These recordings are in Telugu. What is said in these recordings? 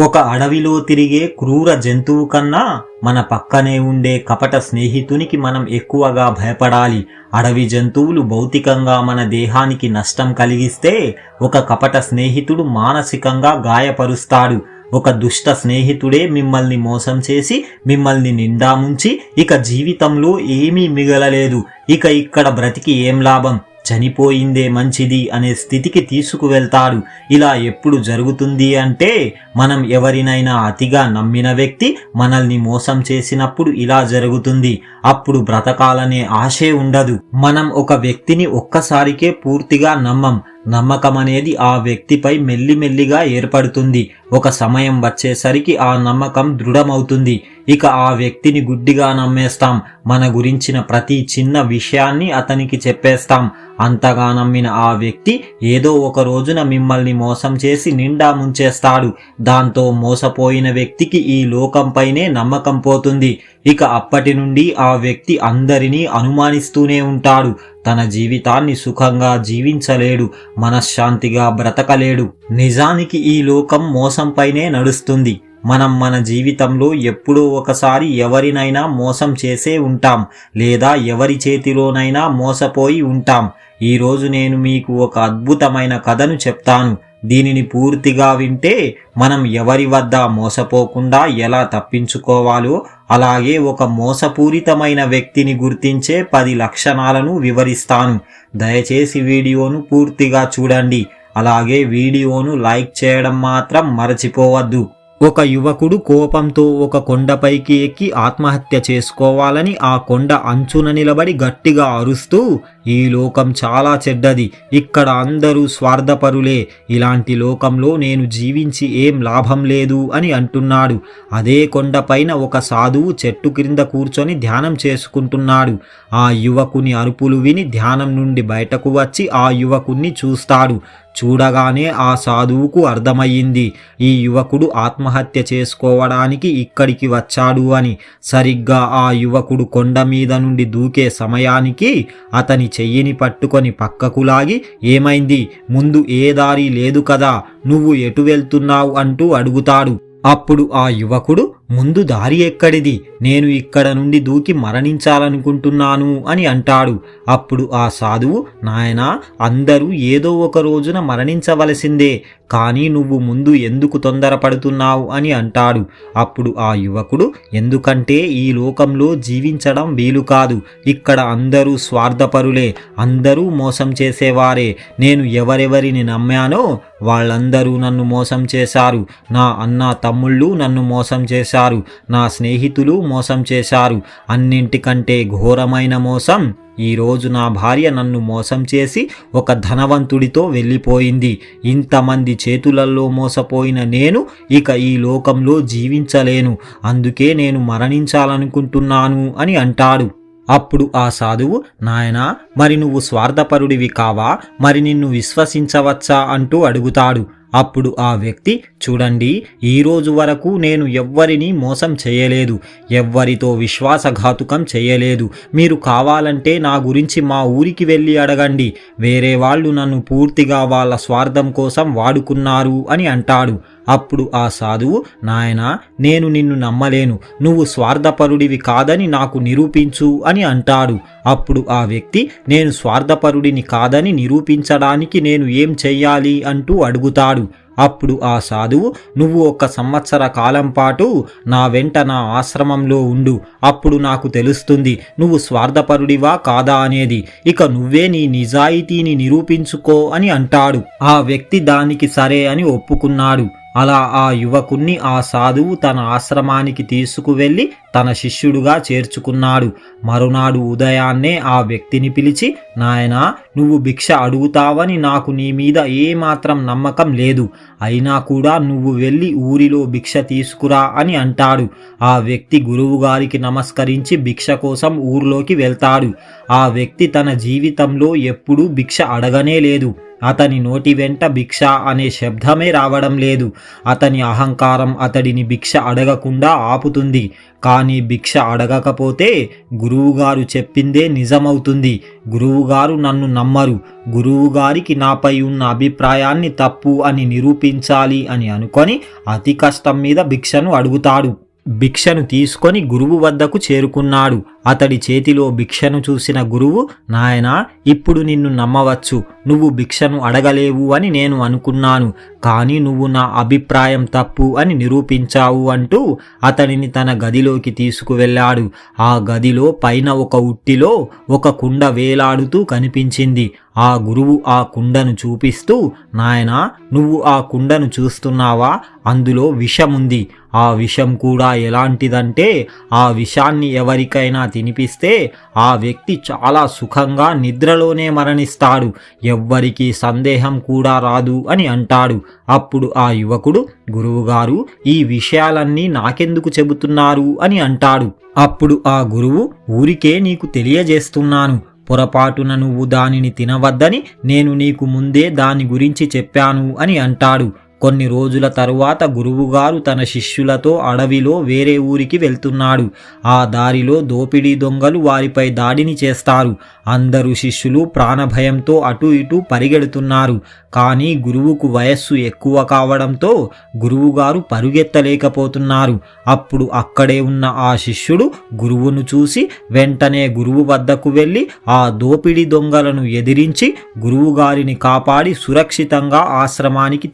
ఒక అడవిలో తిరిగే క్రూర జంతువు కన్నా మన పక్కనే ఉండే కపట స్నేహితునికి మనం ఎక్కువగా భయపడాలి. అడవి జంతువులు భౌతికంగా మన దేహానికి నష్టం కలిగిస్తే ఒక కపట స్నేహితుడు మానసికంగా గాయపరుస్తాడు. ఒక దుష్ట స్నేహితుడే మిమ్మల్ని మోసం చేసి మిమ్మల్ని నిండా ముంచి ఇక జీవితంలో ఏమీ మిగలలేదు. ఇక ఇక్కడ బ్రతికి ఏం లాభం? చనిపోయిందే మంచిది అనే స్థితికి తీసుకువెళ్తాడు ఇలా ఎప్పుడు జరుగుతుంది అంటే మనం ఎవరినైనా అతిగా నమ్మిన వ్యక్తి మనల్ని మోసం చేసినప్పుడు ఇలా జరుగుతుంది. అప్పుడు బ్రతకాలనే ఆశే ఉండదు. మనం ఒక వ్యక్తిని ఒక్కసారికే పూర్తిగా నమ్మం. నమ్మకం అనేది ఆ వ్యక్తిపై మెల్లిమెల్లిగా ఏర్పడుతుంది. ఒక సమయం వచ్చేసరికి ఆ నమ్మకం దృఢమవుతుంది. ఇక ఆ వ్యక్తిని గుడ్డిగా నమ్మేస్తాం. మన గురించిన ప్రతి చిన్న విషయాన్ని అతనికి చెప్పేస్తాం. అంతగా నమ్మిన ఆ వ్యక్తి ఏదో ఒక రోజున మిమ్మల్ని మోసం చేసి నిండా ముంచేస్తాడు. దాంతో మోసపోయిన వ్యక్తికి ఈ లోకంపైనే నమ్మకం పోతుంది. ఇక అప్పటి నుండి ఆ వ్యక్తి అందరినీ అనుమానిస్తూనే ఉంటాడు. తన జీవితాన్ని సుఖంగా జీవించలేడు మనశ్శాంతిగా బ్రతకలేడు. నిజానికి ఈ లోకం మోసంపైనే నడుస్తుంది. మనం మన జీవితంలో ఎప్పుడో ఒకసారి ఎవరినైనా మోసం చేసే ఉంటాం లేదా ఎవరి చేతిలోనైనా మోసపోయి ఉంటాం. ఈరోజు నేను మీకు ఒక అద్భుతమైన కథను చెప్తాను. దీనిని పూర్తిగా వింటే మనం ఎవరి వద్ద మోసపోకుండా ఎలా తప్పించుకోవాలో అలాగే ఒక మోసపూరితమైన వ్యక్తిని గుర్తించే పది లక్షణాలను వివరిస్తాను. దయచేసి వీడియోను పూర్తిగా చూడండి. అలాగే వీడియోను లైక్ చేయడం మాత్రం మరచిపోవద్దు. ఒక యువకుడు కోపంతో ఒక కొండపైకి ఎక్కి ఆత్మహత్య చేసుకోవాలని ఆ కొండ అంచున నిలబడి గట్టిగా అరుస్తూ ఈ లోకం చాలా చెడ్డది. ఇక్కడ అందరూ స్వార్థపరులే. ఇలాంటి లోకంలో నేను జీవించి ఏం లాభం లేదు అని అంటున్నాడు. అదే కొండపైన ఒక సాధువు చెట్టు క్రింద కూర్చొని ధ్యానం చేసుకుంటున్నాడు. ఆ యువకుని అరుపులు విని ధ్యానం నుండి బయటకు వచ్చి ఆ యువకుణ్ణి చూస్తాడు. చూడగానే ఆ సాధువుకు అర్థమయ్యింది ఈ యువకుడు ఆత్మహత్య చేసుకోవడానికి ఇక్కడికి వచ్చాడు అని. సరిగ్గా ఆ యువకుడు కొండ మీద నుండి దూకే సమయానికి అతని చెయ్యిని పట్టుకొని పక్కకు లాగి ఏమైంది? ముందు ఏ దారి లేదు కదా నువ్వు ఎటు వెళ్తున్నావు అంటూ అడుగుతాడు. అప్పుడు ఆ యువకుడు ముందు దారి ఎక్కడిది? నేను ఇక్కడ నుండి దూకి మరణించాలనుకుంటున్నాను అని అంటాడు. అప్పుడు ఆ సాధువు నాయనా అందరూ ఏదో ఒక రోజున మరణించవలసిందే. కానీ నువ్వు ముందు ఎందుకు తొందరపడుతున్నావు అని అంటాడు. అప్పుడు ఆ యువకుడు ఎందుకంటే ఈ లోకంలో జీవించడం వీలు కాదు. ఇక్కడ అందరూ స్వార్థపరులే అందరూ మోసం చేసేవారే. నేను ఎవరెవరిని నమ్మానో వాళ్ళందరూ నన్ను మోసం చేశారు. నా అన్న తమ్ముళ్ళు నన్ను మోసం చేశారు. నా స్నేహితులు మోసం చేశారు. అన్నింటికంటే ఘోరమైన మోసం ఈరోజు నా భార్య నన్ను మోసం చేసి ఒక ధనవంతుడితో వెళ్ళిపోయింది. ఇంతమంది చేతులలో మోసపోయిన నేను ఇక ఈ లోకంలో జీవించలేను. అందుకే నేను మరణించాలనుకుంటున్నాను అని అంటాడు. అప్పుడు ఆ సాధువు నాయనా మరి నువ్వు స్వార్థపరుడివి కావా? మరి నిన్ను విశ్వసించవచ్చా? అంటూ అడుగుతాడు. అప్పుడు ఆ వ్యక్తి చూడండి ఈ రోజు వరకు నేను ఎవ్వరిని మోసం చేయలేదు ఎవ్వరితో విశ్వాసఘాతుకం చేయలేదు. మీరు కావాలంటే నా గురించి మా ఊరికి వెళ్ళి అడగండి. వేరే వాళ్ళు నన్ను పూర్తిగా వాళ్ళ స్వార్థం కోసం వాడుకున్నారు అని అంటాడు. అప్పుడు ఆ సాధువు నాయనా నేను నిన్ను నమ్మలేను. నువ్వు స్వార్థపరుడివి కాదని నాకు నిరూపించు అని అంటాడు. అప్పుడు ఆ వ్యక్తి నేను స్వార్థపరుడిని కాదని నిరూపించడానికి నేను ఏం చెయ్యాలి? అంటూ అడుగుతాడు. అప్పుడు ఆ సాధువు నువ్వు ఒక సంవత్సర కాలం పాటు నా వెంట నా ఆశ్రమంలో ఉండు. అప్పుడు నాకు తెలుస్తుంది నువ్వు స్వార్థపరుడివా కాదా అనేది. ఇక నువ్వే నీ నిజాయితీని నిరూపించుకో అని అంటాడు. ఆ వ్యక్తి దానికి సరే అని ఒప్పుకున్నాడు. అలా ఆ యువకుణ్ణి ఆ సాధువు తన ఆశ్రమానికి తీసుకువెళ్ళి తన శిష్యుడుగా చేర్చుకున్నాడు. మరునాడు ఉదయాన్నే ఆ వ్యక్తిని పిలిచి నాయనా నువ్వు భిక్ష అడుగుతావని నాకు నీ మీద ఏమాత్రం నమ్మకం లేదు. అయినా కూడా నువ్వు వెళ్ళి ఊరిలో భిక్ష తీసుకురా అని అంటాడు. ఆ వ్యక్తి గురువుగారికి నమస్కరించి భిక్ష కోసం ఊర్లోకి వెళ్తాడు. ఆ వ్యక్తి తన జీవితంలో ఎప్పుడూ భిక్ష అడగనే లేదు. అతని నోటి వెంట భిక్ష అనే శబ్దమే రావడం లేదు. అతని అహంకారం అతడిని భిక్ష అడగకుండా ఆపుతుంది. కానీ భిక్ష అడగకపోతే గురువుగారు చెప్పిందే నిజమవుతుంది. గురువుగారు నన్ను నమ్మరు. గురువుగారికి నాపై ఉన్న అభిప్రాయాన్ని తప్పు అని నిరూపించాలి అని అనుకొని అతి కష్టం మీద భిక్షను అడుగుతాడు. భిక్షను తీసుకొని గురువు వద్దకు చేరుకున్నాడు. అతడి చేతిలో భిక్షను చూసిన గురువు నాయనా ఇప్పుడు నిన్ను నమ్మవచ్చు. నువ్వు భిక్షను అడగలేవు అని నేను అనుకున్నాను. కానీ నువ్వు నా అభిప్రాయం తప్పు అని నిరూపించావు అంటూ అతడిని తన గదిలోకి తీసుకువెళ్ళాడు. ఆ గదిలో పైన ఒక ఉట్టిలో ఒక కుండ వేలాడుతూ కనిపించింది. ఆ గురువు ఆ కుండను చూపిస్తూ నాయనా నువ్వు ఆ కుండను చూస్తున్నావా? అందులో విషముంది. ఆ విషం కూడా ఎలాంటిదంటే ఆ విషాన్ని ఎవరికైనా తినిపిస్తే ఆ వ్యక్తి చాలా సుఖంగా నిద్రలోనే మరణిస్తాడు. ఎవ్వరికీ సందేహం కూడా రాదు అని అంటాడు. అప్పుడు ఆ యువకుడు గురువుగారు ఈ విషయాలన్నీ నాకెందుకు చెబుతున్నారు? అని అంటాడు. అప్పుడు ఆ గురువు ఊరికే నీకు తెలియజేస్తున్నాను. పొరపాటున నువ్వు దానిని తినవద్దని నేను నీకు ముందే దాని గురించి చెప్పాను అని అంటాడు. కొన్ని రోజుల తరువాత గురువుగారు తన శిష్యులతో అడవిలో వేరే ఊరికి వెళ్తున్నాడు. ఆ దారిలో దోపిడీ దొంగలు వారిపై దాడిని చేస్తారు. అందరూ శిష్యులు ప్రాణభయంతో అటు ఇటు పరిగెడుతున్నారు. కానీ గురువుకు వయస్సు ఎక్కువ కావడంతో గురువుగారు పరుగెత్తలేకపోతున్నారు. అప్పుడు అక్కడే ఉన్న ఆ శిష్యుడు గురువును చూసి వెంటనే గురువు వద్దకు వెళ్ళి ఆ దోపిడీ దొంగలను ఎదిరించి గురువుగారిని కాపాడి సురక్షితంగా ఆశ్రమానికి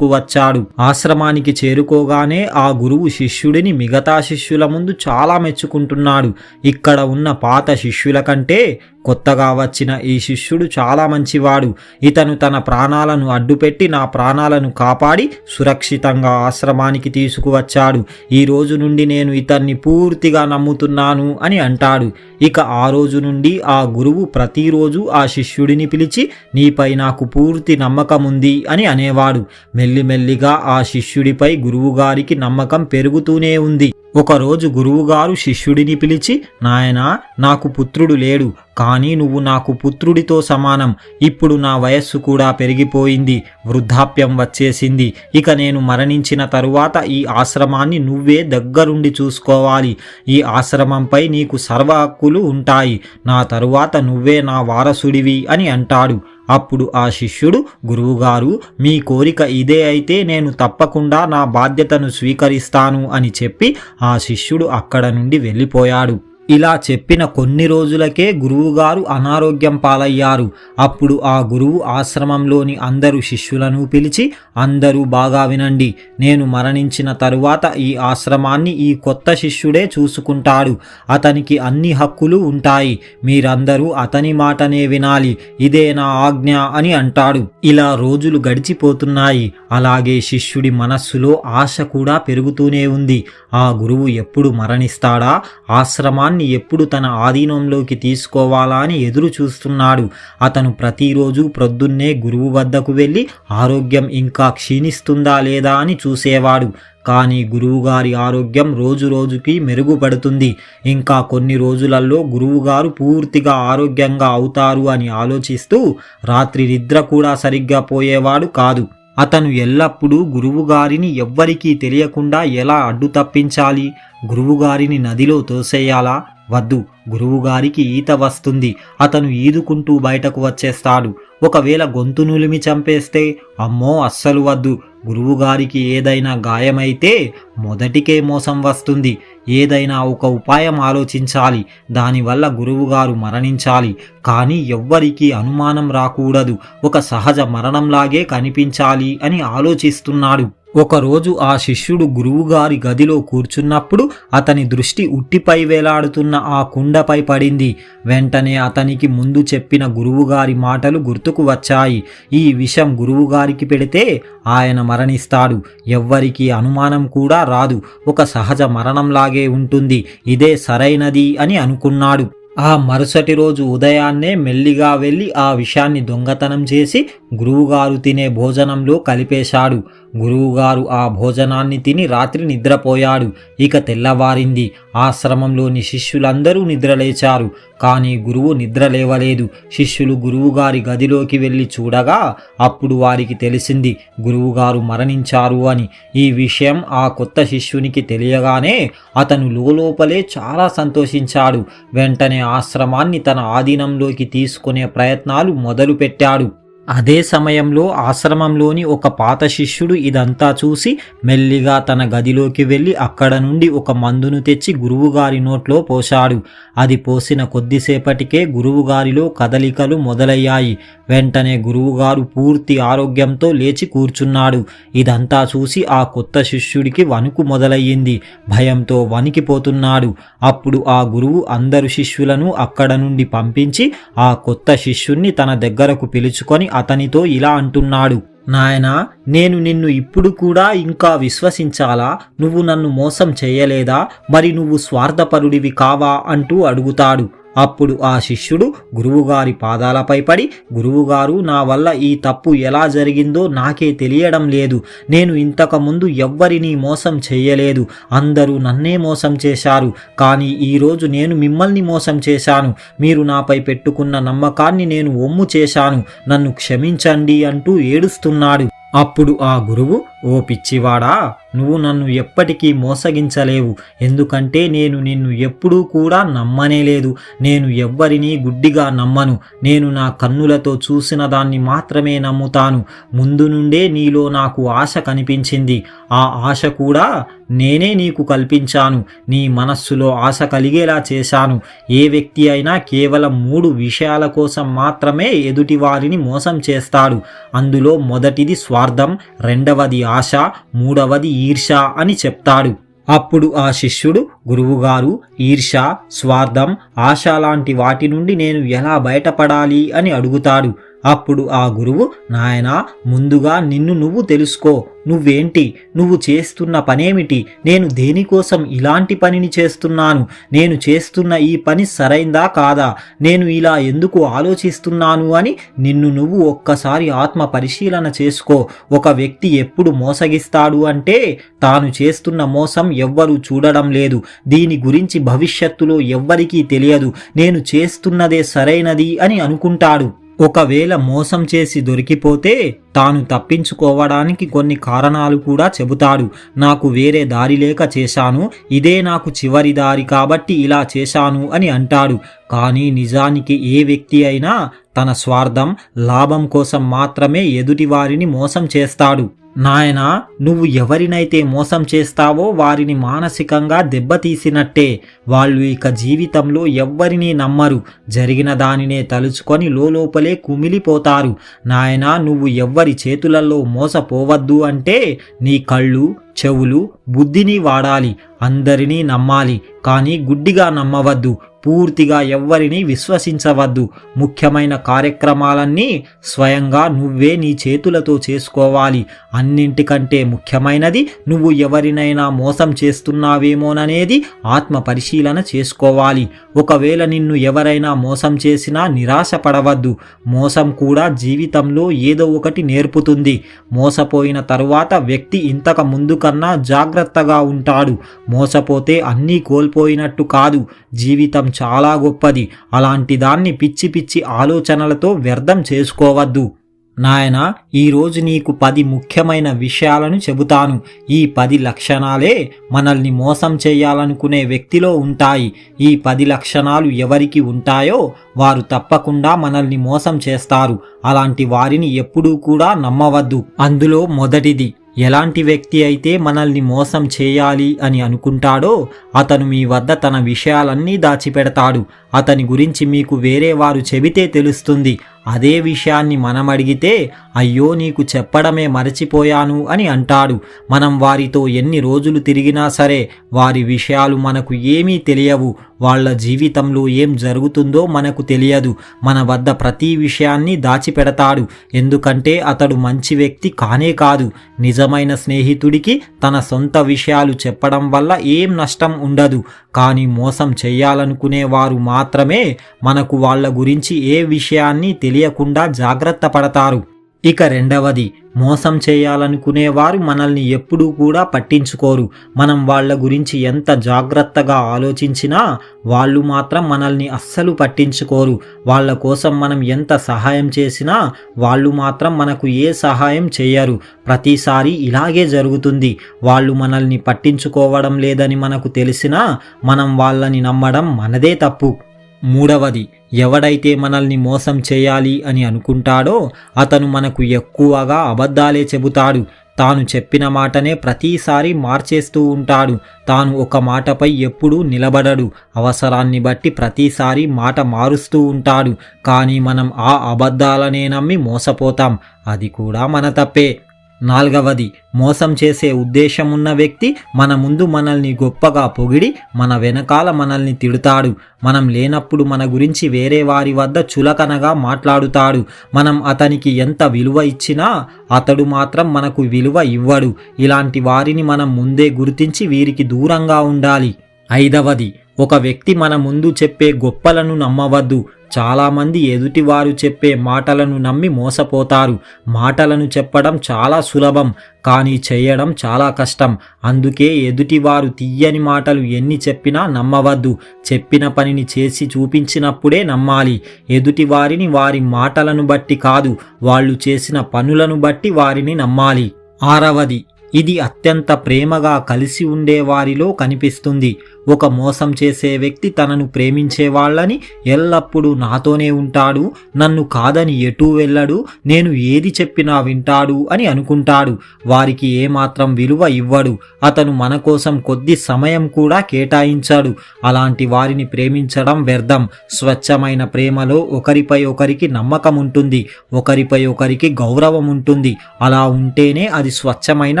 తీసుకువచ్చాడు ఆశ్రమానికి చేరుకోగానే ఆ గురువు శిష్యుడిని మిగతా శిష్యుల ముందు చాలా మెచ్చుకుంటున్నాడు. ఇక్కడ ఉన్న పాత శిష్యుల కంటే కొత్తగా వచ్చిన ఈ శిష్యుడు చాలా మంచివాడు. ఇతను తన ప్రాణాలను అడ్డుపెట్టి నా ప్రాణాలను కాపాడి సురక్షితంగా ఆశ్రమానికి తీసుకువచ్చాడు. ఈ రోజు నుండి నేను ఇతన్ని పూర్తిగా నమ్ముతున్నాను అని అంటాడు. ఇక ఆ రోజు నుండి ఆ గురువు ప్రతిరోజు ఆ శిష్యుడిని పిలిచి నీపై నాకు పూర్తి నమ్మకం ఉంది అని అనేవాడు. మెల్లిమెల్లిగా ఆ శిష్యుడిపై గురువుగారికి నమ్మకం పెరుగుతూనే ఉంది. ఒకరోజు గురువుగారు శిష్యుడిని పిలిచి నాయనా నాకు పుత్రుడు లేడు కానీ నువ్వు నాకు పుత్రుడితో సమానం. ఇప్పుడు నా వయస్సు కూడా పెరిగిపోయింది వృద్ధాప్యం వచ్చేసింది. ఇక నేను మరణించిన తరువాత ఈ ఆశ్రమాన్ని నువ్వే దగ్గరుండి చూసుకోవాలి. ఈ ఆశ్రమంపై నీకు సర్వ హక్కులు ఉంటాయి. నా తరువాత నువ్వే నా వారసుడివి అని అంటాడు. అప్పుడు ఆ శిష్యుడు గురువుగారు మీ కోరిక ఇదే అయితే నేను తప్పకుండా నా బాధ్యతను స్వీకరిస్తాను అని చెప్పి ఆ శిష్యుడు అక్కడ నుండి వెళ్ళిపోయాడు. ఇలా చెప్పిన కొన్ని రోజులకే గురువుగారు అనారోగ్యం పాలయ్యారు. అప్పుడు ఆ గురువు ఆశ్రమంలోని అందరు శిష్యులను పిలిచి అందరూ బాగా వినండి. నేను మరణించిన తరువాత ఈ ఆశ్రమాన్ని ఈ కొత్త శిష్యుడే చూసుకుంటాడు. అతనికి అన్ని హక్కులు ఉంటాయి. మీరందరూ అతని మాటనే వినాలి. ఇదే నా ఆజ్ఞ అని అంటాడు. ఇలా రోజులు గడిచిపోతున్నాయి. అలాగే శిష్యుడి మనస్సులో ఆశ కూడా పెరుగుతూనే ఉంది. ఆ గురువు ఎప్పుడు మరణిస్తాడా? ఆశ్రమాన్ని ఎప్పుడు తన ఆధీనంలోకి తీసుకోవాలా అని ఎదురు చూస్తున్నాడు. అతను ప్రతిరోజు ప్రొద్దున్నే గురువు వద్దకు వెళ్ళి ఆరోగ్యం ఇంకా క్షీణిస్తుందా లేదా అని చూసేవాడు. కానీ గురువుగారి ఆరోగ్యం రోజు రోజుకి మెరుగుపడుతుంది. ఇంకా కొన్ని రోజులలో గురువుగారు పూర్తిగా ఆరోగ్యంగా అవుతారు అని ఆలోచిస్తూ రాత్రి నిద్ర కూడా సరిగ్గా పోయేవాడు కాదు. అతను ఎల్లప్పుడూ గురువుగారిని ఎవ్వరికీ తెలియకుండా ఎలా అడ్డు తప్పించాలి? గురువుగారిని నదిలో తోసేయాలా? వద్దు గురువుగారికి ఈత వస్తుంది. అతను ఈదుకుంటూ బయటకు వచ్చేస్తాడు. ఒకవేళ గొంతు నులిమి చంపేస్తే అమ్మో అస్సలు వద్దు. గురువుగారికి ఏదైనా గాయమైతే మొదటికే మోసం వస్తుంది. ఏదైనా ఒక ఉపాయం ఆలోచించాలి. దానివల్ల గురువుగారు మరణించాలి. కానీ ఎవ్వరికీ అనుమానం రాకూడదు. ఒక సహజ మరణంలాగే కనిపించాలి అని ఆలోచిస్తున్నాడు. ఒకరోజు ఆ శిష్యుడు గురువుగారి గదిలో కూర్చున్నప్పుడు అతని దృష్టి ఉట్టిపై వేలాడుతున్న ఆ కుండపై పడింది. వెంటనే అతనికి ముందు చెప్పిన గురువుగారి మాటలు గుర్తుకు వచ్చాయి. ఈ విషయం గురువుగారికి పెడితే ఆయన మరణిస్తాడు. ఎవ్వరికీ అనుమానం కూడా రాదు. ఒక సహజ మరణంలాగే ఉంటుంది. ఇదే సరైనది అని అనుకున్నాడు. ఆ మరుసటి రోజు ఉదయాన్నే మెల్లిగా వెళ్ళి ఆ విషయాన్ని దొంగతనం చేసి గురువుగారు తినే భోజనంలో కలిపేశాడు. గురువుగారు ఆ భోజనాన్ని తిని రాత్రి నిద్రపోయాడు. ఇక తెల్లవారింది. ఆశ్రమంలోని శిష్యులందరూ నిద్రలేచారు. కానీ గురువు నిద్ర లేవలేదు. శిష్యులు గురువుగారి గదిలోకి వెళ్ళి చూడగా అప్పుడు వారికి తెలిసింది గురువుగారు మరణించారు అని. ఈ విషయం ఆ కొత్త శిష్యునికి తెలియగానే అతను లోపలే చాలా సంతోషించాడు. వెంటనే ఆశ్రమాన్ని తన ఆధీనంలోకి తీసుకునే ప్రయత్నాలు మొదలుపెట్టాడు. అదే సమయంలో ఆశ్రమంలోని ఒక పాత శిష్యుడు ఇదంతా చూసి మెల్లిగా తన గదిలోకి వెళ్ళి అక్కడ నుండి ఒక మందును తెచ్చి గురువుగారి నోట్లో పోశాడు. అది పోసిన కొద్దిసేపటికే గురువుగారిలో కదలికలు మొదలయ్యాయి. వెంటనే గురువుగారు పూర్తి ఆరోగ్యంతో లేచి కూర్చున్నాడు. ఇదంతా చూసి ఆ కొత్త శిష్యుడికి వణుకు మొదలయ్యింది. భయంతో వణికిపోతున్నాడు. అప్పుడు ఆ గురువు అందరు శిష్యులను అక్కడ నుండి పంపించి ఆ కొత్త శిష్యుణ్ణి తన దగ్గరకు పిలుచుకొని అతనితో ఇలా అంటున్నాడు నాయనా నేను నిన్ను ఇప్పుడు కూడా ఇంకా విశ్వసించాలా? నువ్వు నన్ను మోసం చేయలేదా? మరి నువ్వు స్వార్థపరుడివి కావా? అంటూ అడుగుతాడు. అప్పుడు ఆ శిష్యుడు గురువుగారి పాదాలపై పడి గురువుగారు నా వల్ల ఈ తప్పు ఎలా జరిగిందో నాకే తెలియడం లేదు. నేను ఇంతకుముందు ఎవ్వరినీ మోసం చేయలేదు. అందరూ నన్నే మోసం చేశారు. కానీ ఈరోజు నేను మిమ్మల్ని మోసం చేశాను. మీరు నాపై పెట్టుకున్న నమ్మకాన్ని నేను ఒమ్ము చేశాను. నన్ను క్షమించండి అంటూ ఏడుస్తున్నాడు. అప్పుడు ఆ గురువు ఓ పిచ్చివాడా నువ్వు నన్ను ఎప్పటికీ మోసగించలేవు. ఎందుకంటే నేను నిన్ను ఎప్పుడూ కూడా నమ్మనే లేదు. నేను ఎవ్వరినీ గుడ్డిగా నమ్మను. నేను నా కన్నులతో చూసిన దాన్ని మాత్రమే నమ్ముతాను. ముందు నుండే నీలో నాకు ఆశ కనిపించింది. ఆ ఆశ కూడా నేనే నీకు కల్పించాను. నీ మనస్సులో ఆశ కలిగేలా చేశాను. ఏ వ్యక్తి అయినా కేవలం మూడు విషయాల కోసం మాత్రమే ఎదుటివారిని మోసం చేస్తాడు. అందులో మొదటిది స్వార్థం రెండవది ఆశ మూడవది ఈర్ష అని చెప్తాడు. అప్పుడు ఆ శిష్యుడు గురువుగారు ఈర్ష స్వార్థం ఆశ లాంటి వాటి నుండి నేను ఎలా బయటపడాలి అని అడుగుతాడు. అప్పుడు ఆ గురువు నాయనా ముందుగా నిన్ను నువ్వు తెలుసుకో. నువ్వేంటి? నువ్వు చేస్తున్న పనేమిటి? నేను దేనికోసం ఇలాంటి పనిని చేస్తున్నాను? నేను చేస్తున్న ఈ పని సరైందా కాదా? నేను ఇలా ఎందుకు ఆలోచిస్తున్నాను అని నిన్ను నువ్వు ఒక్కసారి ఆత్మ పరిశీలన చేసుకో. ఒక వ్యక్తి ఎప్పుడు మోసగిస్తాడు అంటే తాను చేస్తున్న మోసం ఎవ్వరూ చూడడం లేదు. దీని గురించి భవిష్యత్తులో ఎవ్వరికీ తెలియదు. నేను చేస్తున్నదే సరైనది అని అనుకుంటాడు. ఒకవేళ మోసం చేసి దొరికిపోతే తాను తప్పించుకోవడానికి కొన్ని కారణాలు కూడా చెబుతాడు. నాకు వేరే దారి లేక చేశాను. ఇదే నాకు చివరి దారి కాబట్టి ఇలా చేశాను అని అంటాడు. కానీ నిజానికి ఏ వ్యక్తి అయినా తన స్వార్థం లాభం కోసం మాత్రమే ఎదుటివారిని మోసం చేస్తాడు. నాయనా నువ్వు ఎవరినైతే మోసం చేస్తావో వారిని మానసికంగా దెబ్బతీసినట్టే. వాళ్ళు ఇక జీవితంలో ఎవ్వరినీ నమ్మరు. జరిగిన దానినే తలుచుకొని లోపలే కుమిలిపోతారు. నాయనా నువ్వు ఎవ్వరి చేతులలో మోసపోవద్దు అంటే నీ కళ్ళు చెవులు బుద్ధిని వాడాలి. అందరినీ నమ్మాలి. కానీ గుడ్డిగా నమ్మవద్దు. పూర్తిగా ఎవ్వరిని విశ్వసించవద్దు. ముఖ్యమైన కార్యక్రమాలన్నీ స్వయంగా నువ్వే నీ చేతులతో చేసుకోవాలి. అన్నింటికంటే ముఖ్యమైనది నువ్వు ఎవరినైనా మోసం చేస్తున్నావేమోననేది ఆత్మ పరిశీలన చేసుకోవాలి. ఒకవేళ నిన్ను ఎవరైనా మోసం చేసినా నిరాశపడవద్దు. మోసం కూడా జీవితంలో ఏదో ఒకటి నేర్పుతుంది. మోసపోయిన తరువాత వ్యక్తి ఇంతకు ముందు కన్నా జాగ్రత్తగా ఉంటాడు. మోసపోతే అన్నీ కోల్పోయినట్టు కాదు. జీవితం చాలా గొప్పది. అలాంటి దాన్ని పిచ్చి పిచ్చి ఆలోచనలతో వ్యర్థం చేసుకోవద్దు. నాయన ఈరోజు నీకు పది ముఖ్యమైన విషయాలను చెబుతాను. ఈ పది లక్షణాలే మనల్ని మోసం చేయాలనుకునే వ్యక్తిలో ఉంటాయి. ఈ పది లక్షణాలు ఎవరికి ఉంటాయో వారు తప్పకుండా మనల్ని మోసం చేస్తారు. అలాంటి వారిని ఎప్పుడూ కూడా నమ్మవద్దు. అందులో మొదటిది ఎలాంటి వ్యక్తి అయితే మనల్ని మోసం చేయాలి అని అనుకుంటాడో అతను మీ వద్ద తన విషయాలన్నీ దాచిపెడతాడు. అతని గురించి మీకు వేరే వారు చెబితే తెలుస్తుంది. అదే విషయాన్ని మనం అడిగితే అయ్యో నీకు చెప్పడమే మరచిపోయాను అని అంటాడు. మనం వారితో ఎన్ని రోజులు తిరిగినా సరే వారి విషయాలు మనకు ఏమీ తెలియవు. వాళ్ళ జీవితంలో ఏం జరుగుతుందో మనకు తెలియదు. మన వద్ద ప్రతి విషయాన్ని దాచిపెడతాడు. ఎందుకంటే అతడు మంచి వ్యక్తి కానే కాదు. నిజమైన స్నేహితుడికి తన సొంత విషయాలు చెప్పడం వల్ల ఏం నష్టం ఉండదు. కానీ మోసం చేయాలనుకునేవారు మాత్రమే మనకు వాళ్ళ గురించి ఏ విషయాన్ని తెలియకుండా జాగ్రత్త పడతారు. ఇక రెండవది మోసం చేయాలనుకునేవారు మనల్ని ఎప్పుడూ కూడా పట్టించుకోరు. మనం వాళ్ళ గురించి ఎంత జాగ్రత్తగా ఆలోచించినా వాళ్ళు మాత్రం మనల్ని అస్సలు పట్టించుకోరు. వాళ్ళ కోసం మనం ఎంత సహాయం చేసినా వాళ్ళు మాత్రం మనకు ఏ సహాయం చేయరు. ప్రతిసారి ఇలాగే జరుగుతుంది. వాళ్ళు మనల్ని పట్టించుకోవడం లేదని మనకు తెలిసినా మనం వాళ్ళని నమ్మడం మనదే తప్పు. మూడవది ఎవడైతే మనల్ని మోసం చేయాలి అని అనుకుంటాడో అతను మనకు ఎక్కువగా అబద్ధాలే చెబుతాడు. తాను చెప్పిన మాటనే ప్రతిసారి మార్చేస్తూ ఉంటాడు. తాను ఒక మాటపై ఎప్పుడూ నిలబడడు. అవసరాన్ని బట్టి ప్రతిసారి మాట మారుస్తూ ఉంటాడు. కానీ మనం ఆ అబద్ధాలనే నమ్మి మోసపోతాం. అది కూడా మన తప్పే. నాల్గవది మోసం చేసే ఉద్దేశం ఉన్న వ్యక్తి మన ముందు మనల్ని గొప్పగా పొగిడి మన వెనకాల మనల్ని తిడుతాడు. మనం లేనప్పుడు మన గురించి వేరే వారి వద్ద చులకనగా మాట్లాడుతాడు. మనం అతనికి ఎంత విలువ ఇచ్చినా అతడు మాత్రం మనకు విలువ ఇవ్వడు. ఇలాంటి వారిని మనం ముందే గుర్తించి వీరికి దూరంగా ఉండాలి. ఐదవది ఒక వ్యక్తి మన ముందు చెప్పే గొప్పలను నమ్మవద్దు. చాలామంది ఎదుటివారు చెప్పే మాటలను నమ్మి మోసపోతారు. మాటలను చెప్పడం చాలా సులభం కానీ చేయడం చాలా కష్టం. అందుకే ఎదుటివారు తీయని మాటలు ఎన్ని చెప్పినా నమ్మవద్దు. చెప్పిన పనిని చేసి చూపించినప్పుడే నమ్మాలి. ఎదుటివారిని వారి మాటలను బట్టి కాదు వాళ్ళు చేసిన పనులను బట్టి వారిని నమ్మాలి. ఆరవది. ఇది అత్యంత ప్రేమగా కలిసి ఉండే వారిలో కనిపిస్తుంది. ఒక మోసం చేసే వ్యక్తి తనను ప్రేమించే వాళ్ళని ఎల్లప్పుడూ నాతోనే ఉంటాడు. నన్ను కాదని ఎటూ వెళ్ళడు. నేను ఏది చెప్పినా వింటాడు అని అనుకుంటాడు. వారికి ఏమాత్రం విలువ ఇవ్వడు. అతను మన కోసం కొద్ది సమయం కూడా కేటాయించాడు. అలాంటి వారిని ప్రేమించడం వ్యర్థం. స్వచ్ఛమైన ప్రేమలో ఒకరిపై ఒకరికి నమ్మకం ఉంటుంది. ఒకరిపై ఒకరికి గౌరవం ఉంటుంది. అలా ఉంటేనే అది స్వచ్ఛమైన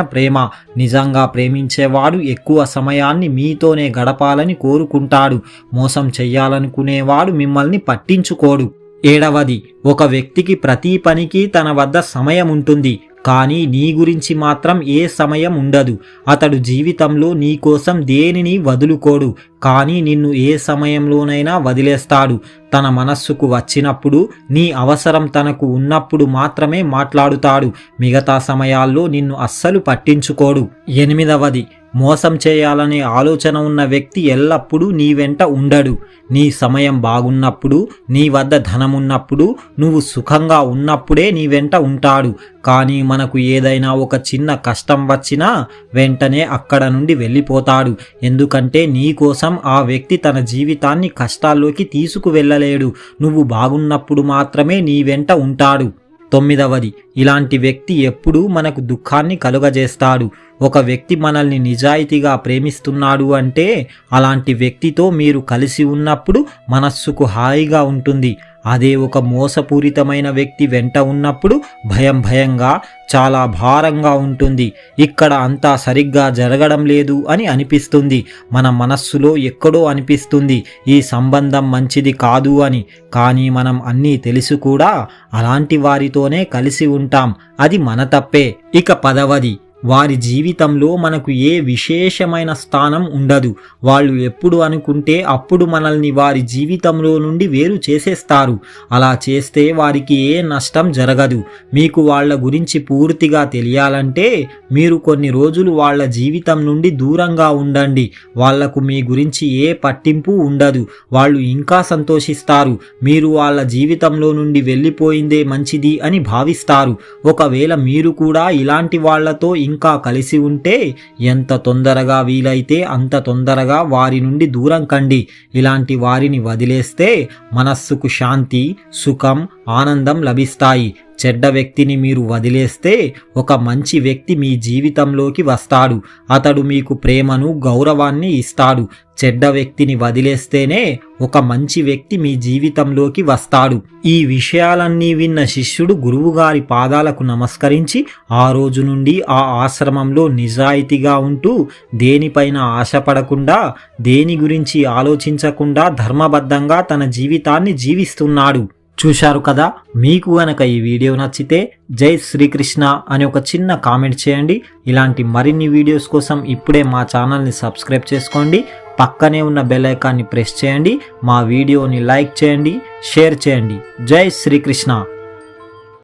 ప్రేమ. నిజంగా ప్రేమించేవాడు ఎక్కువ సమయాన్ని మీతోనే గడప గడపాలని కోరుకుంటాడు. మోసం చెయ్యాలనుకునేవాడు మిమ్మల్ని పట్టించుకోడు. ఏడవది ఒక వ్యక్తికి ప్రతి పనికి తన వద్ద సమయం ఉంటుంది కానీ నీ గురించి మాత్రం ఏ సమయం ఉండదు. అతడు జీవితంలో నీ కోసం దేనిని వదులుకోడు కానీ నిన్ను ఏ సమయంలోనైనా వదిలేస్తాడు. తన మనస్సుకు వచ్చినప్పుడు నీ అవసరం తనకు ఉన్నప్పుడు మాత్రమే మాట్లాడుతాడు. మిగతా సమయాల్లో నిన్ను అస్సలు పట్టించుకోడు. ఎనిమిదవది మోసం చేయాలనే ఆలోచన ఉన్న వ్యక్తి ఎల్లప్పుడూ నీ వెంట ఉండడు. నీ సమయం బాగున్నప్పుడు నీ వద్ద ధనమున్నప్పుడు నువ్వు సుఖంగా ఉన్నప్పుడే నీ వెంట ఉంటాడు. కానీ మనకు ఏదైనా ఒక చిన్న కష్టం వచ్చినా వెంటనే అక్కడ నుండి వెళ్ళిపోతాడు. ఎందుకంటే నీ కోసం ఆ వ్యక్తి తన జీవితాన్ని కష్టాల్లోకి తీసుకువెళ్ళలేడు. నువ్వు బాగున్నప్పుడు మాత్రమే నీ వెంట ఉంటాడు. తొమ్మిదవది ఇలాంటి వ్యక్తి ఎప్పుడూ మనకు దుఃఖాన్ని కలుగజేస్తాడు. ఒక వ్యక్తి మనల్ని నిజాయితీగా ప్రేమిస్తున్నాడు అంటే అలాంటి వ్యక్తితో మీరు కలిసి ఉన్నప్పుడు మనస్సుకు హాయిగా ఉంటుంది. అదే ఒక మోసపూరితమైన వ్యక్తి వెంట ఉన్నప్పుడు భయం భయంగా చాలా భారంగా ఉంటుంది. ఇక్కడ అంతా సరిగ్గా జరగడం లేదు అని అనిపిస్తుంది. మన మనస్సులో ఎక్కడో అనిపిస్తుంది. ఈ సంబంధం మంచిది కాదు అని. కానీ మనం అన్నీ తెలుసు కూడా అలాంటి వారితోనే కలిసి ఉంటాం. అది మన తప్పే. ఇక పదవది. వారి జీవితంలో మనకు ఏ విశేషమైన స్థానం ఉండదు. వాళ్ళు ఎప్పుడు అనుకుంటే అప్పుడు మనల్ని వారి జీవితంలో నుండి వేరు చేసేస్తారు. అలా చేస్తే వారికి ఏ నష్టం జరగదు. మీకు వాళ్ళ గురించి పూర్తిగా తెలియాలంటే మీరు కొన్ని రోజులు వాళ్ళ జీవితం నుండి దూరంగా ఉండండి. వాళ్ళకు మీ గురించి ఏ పట్టింపు ఉండదు. వాళ్ళు ఇంకా సంతోషిస్తారు. మీరు వాళ్ళ జీవితంలో నుండి వెళ్ళిపోయిందే మంచిది అని భావిస్తారు. ఒకవేళ మీరు కూడా ఇలాంటి వాళ్ళతో ఇంకా కలిసి ఉంటే ఎంత తొందరగా వీలైతే అంత తొందరగా వారి నుండి దూరం కండి. ఇలాంటి వారిని వదిలేస్తే మనస్సుకు శాంతి సుఖం ఆనందం లభిస్తాయి. చెడ్డ వ్యక్తిని మీరు వదిలేస్తే ఒక మంచి వ్యక్తి మీ జీవితంలోకి వస్తాడు. అతడు మీకు ప్రేమను గౌరవాన్ని ఇస్తాడు. చెడ్డ వ్యక్తిని వదిలేస్తేనే ఒక మంచి వ్యక్తి మీ జీవితంలోకి వస్తాడు. ఈ విషయాలన్నీ విన్న శిష్యుడు గురువుగారి పాదాలకు నమస్కరించి ఆ రోజు నుండి ఆ ఆశ్రమంలో నిజాయితీగా ఉంటూ దేనిపైన ఆశపడకుండా దేని గురించి ఆలోచించకుండా ధర్మబద్ధంగా తన జీవితాన్ని జీవిస్తున్నాడు. చూశారు కదా? మీకు గనక ఈ వీడియో నచ్చితే జై శ్రీకృష్ణ అని ఒక చిన్న కామెంట్ చేయండి. ఇలాంటి మరిన్ని వీడియోస్ కోసం ఇప్పుడే మా ఛానల్ని సబ్స్క్రైబ్ చేసుకోండి. పక్కనే ఉన్న బెల్ ఐకాన్ని ప్రెస్ చేయండి. మా వీడియోని లైక్ చేయండి షేర్ చేయండి. జై శ్రీకృష్ణ.